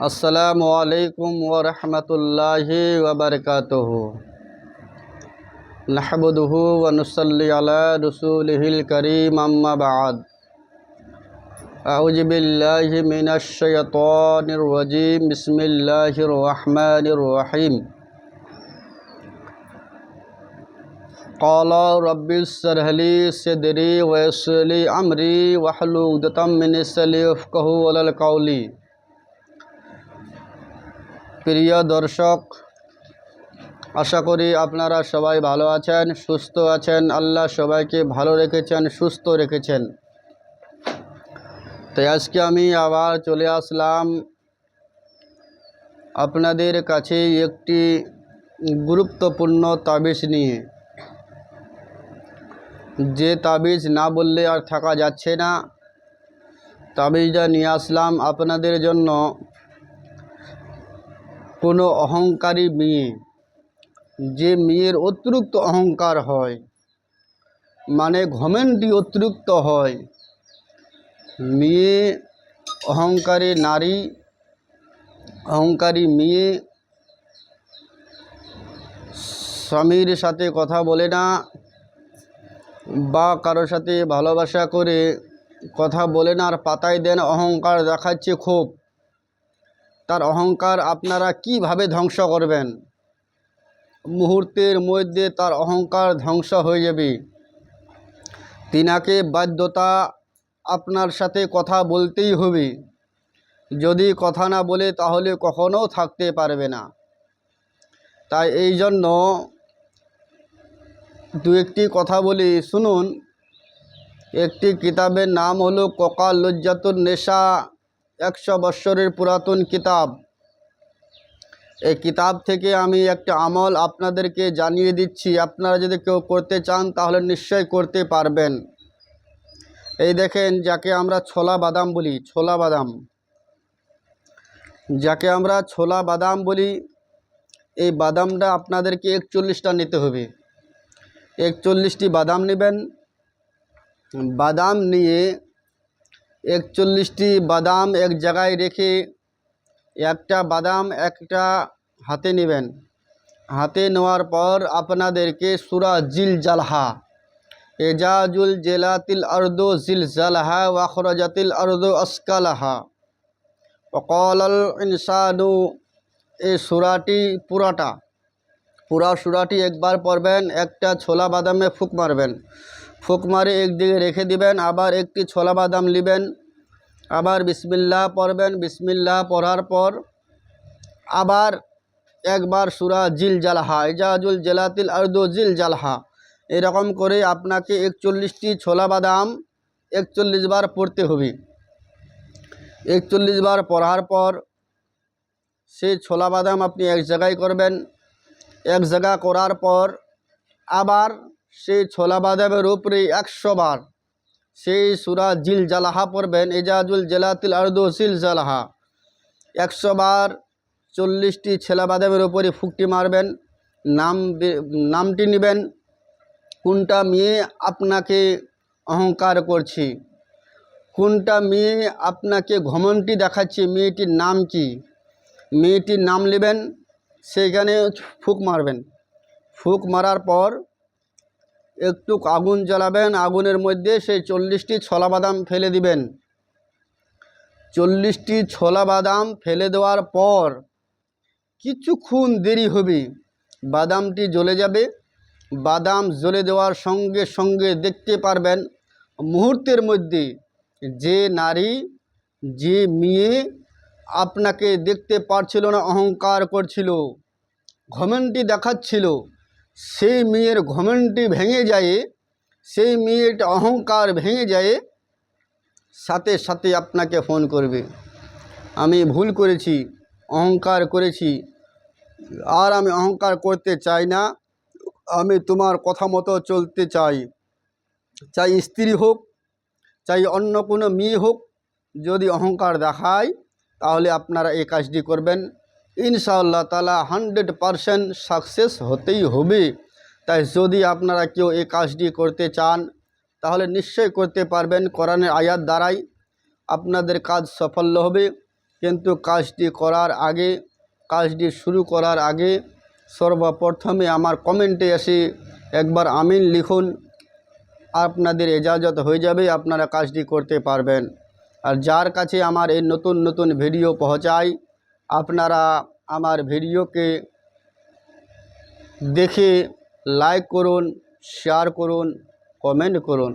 আসসালামু আলাইকুম ওয়া রাহমাতুল্লাহি ওয়া বারাকাতুহু নাহমাদুহু ওয়া নুসাল্লি আলা রাসূলিহিল কারীম আম্মা বা'দ আউযু বিল্লাহি মিনাশ শাইতানির রাজীম বিসমিল্লাহির রহমানির রহিম قال رب اشرح لي صدري ويسر لي امري واحلل عقدة من لساني يفقهوا قولي প্রিয় দর্শক, আশা করি আপনারা সবাই ভালো আছেন, সুস্থ আছেন। আল্লাহ সবাইকে ভালো রেখেছেন, সুস্থ রেখেছেন। তাই আজকে আমি আবার চলে আসলাম আপনাদের কাছে একটি গুরুত্বপূর্ণ তাবিজ নিয়ে। যে তাবিজ না বললে আর থাকা যাচ্ছে না, তাবিজটা নিয়ে আসলাম আপনাদের জন্য। কোনো অহংকারী মেয়ে। যে মেয়ের অতিরিক্ত অহংকার হয় মানে ঘমেন্টি অতিরিক্ত হয়। মেয়ে অহংকারী নারী, অহংকারী মেয়ে স্বামীর সাথে কথা বলে না বা কারোর সাথে ভালোবাসা করে কথা বলে না আর পাতায় দেন অহংকার দেখাচ্ছে খুব। তার অহংকার আপনারা কীভাবে ধ্বংস করবেন? মুহূর্তের মধ্যে তার অহংকার ধ্বংস হয়ে যাবে। তিনাকে বাধ্যতা আপনার সাথে কথা বলতেই হবে। যদি কথা না বলে তাহলে কখনো থাকতে পারবে না। তাই এই জন্য দু একটি কথা বলি, শুনুন। একটি কিতাবের নাম হলো ককাল লজ্জাতুন নেশা একশো বৎসরের পুরাতন কিতাব। এই কিতাব থেকে আমি একটা আমল আপনাদেরকে জানিয়ে দিচ্ছি। আপনারা যদি কেউ করতে চান, তাহলে নিশ্চয় করতে পারবেন। এই দেখেন, যাকে আমরা ছোলা বাদাম বলি, ছোলা বাদাম। যাকে আমরা ছোলা বাদাম বলি, এই বাদামটা আপনাদেরকে একচল্লিশটা নিতে হবে। একচল্লিশটি বাদাম নেবেন। বাদাম নিয়ে একচল্লিশটি বাদাম এক জায়গায় রেখে একটা বাদাম একটা হাতে নেবেন। হাতে নেওয়ার পর আপনাদেরকে সুরা জিল জালহা এজাজুল জেলাতিল আর্দো জিল জালহা ওয়াখরাজাতিল আর্দো আসকালাহা। অকল ইনসানু এই সুরাটি পুরাটা। পুরা সুরাটি একবার পড়বেন, একটা ছোলা বাদামে ফুক মারবেন। ফুক মারে একদিকে রেখে দিবেন, আবার একটি ছোলা বাদাম নেবেন আবার বিসমিল্লাহ পড়বেন, বিসমিল্লাহ পড়ার পর আবার একবার সুরা জিল জালহা ইজাজুল জেলাতিল আর্দু জিল জালহা এরকম করে আপনাকে একচল্লিশটি ছোলা বাদাম একচল্লিশ বার পড়তে হবে। একচল্লিশ বার পড়ার পর সেই ছোলা বাদাম আপনি এক জায়গায় করবেন, এক জায়গা করার পর আবার সেই ছোলা বাদামের উপরে একশো বার। সেই সুরা জিল জালাহা পড়বেন, এজাজুল জেলাতিল আর্দু জিল জালাহা একশো বার চল্লিশটি ছেলা বাদামের উপরে ফুকটি মারবেন, নাম নামটি নেবেন, কোনটা মেয়ে আপনাকে অহংকার করছে? কোনটা মেয়ে আপনাকে ঘমনটি দেখাচ্ছে? মেয়েটির নাম কি? মেয়েটির নাম নেবেন, সেইখানে ফুক মারবেন। ফুক মারার পর একটু আগুন জ্বালাবেন, আগুনের মধ্যে সেই চল্লিশটি ছোলা বাদাম ফেলে দিবেন। চল্লিশটি ছোলা বাদাম ফেলে দেওয়ার পর কিছুক্ষণ দেরি হবে, বাদামটি জ্বলে যাবে। বাদাম জ্বলে দেওয়ার সঙ্গে সঙ্গে দেখতে পারবেন, মুহূর্তের মধ্যে যে নারী, যে মেয়ে আপনাকে দেখতে পারছিল না, অহংকার করছিল ঘমেন্টি দেখাচ্ছিল। সেই মেয়ের ঘমেন্টি ভেঙে যায়, সেই মেয়ের অহংকার ভেঙে যায়, সাথে সাথে আপনাকে ফোন করবে। আমি ভুল করেছি, অহংকার করেছি, আর আমি অহংকার করতে চাই না, আমি তোমার কথা মতো চলতে চাই। চাই স্ত্রী হোক, চাই অন্য কোনো মেয়ে হোক, যদি অহংকার দেখায়, তাহলে আপনারা এই কাজটি করবেন। ইনশাআল্লাহ তালা হান্ড্রেড পারসেন্ট সাকসেস হতেই হবে। তাই যদি আপনারা কেউ এই কাজটি করতে চান, তাহলে নিশ্চয় করতে পারবেন। কোরআনের আয়াত দ্বারাই আপনাদের কাজ সাফল্য হবে। কিন্তু কাজটি করার আগে, কাজটি শুরু করার আগে সর্বপ্রথমে আমার কমেন্টে এসে একবার আমিন লিখুন। আপনাদের এজাজত হয়ে যাবে, আপনারা কাজটি করতে পারবেন। আর যার কাছে আমার এই নতুন নতুন ভিডিও পৌঁছায় আপনারা আমার ভিডিওকে দেখে লাইক করুন শেয়ার করুন কমেন্ট করুন।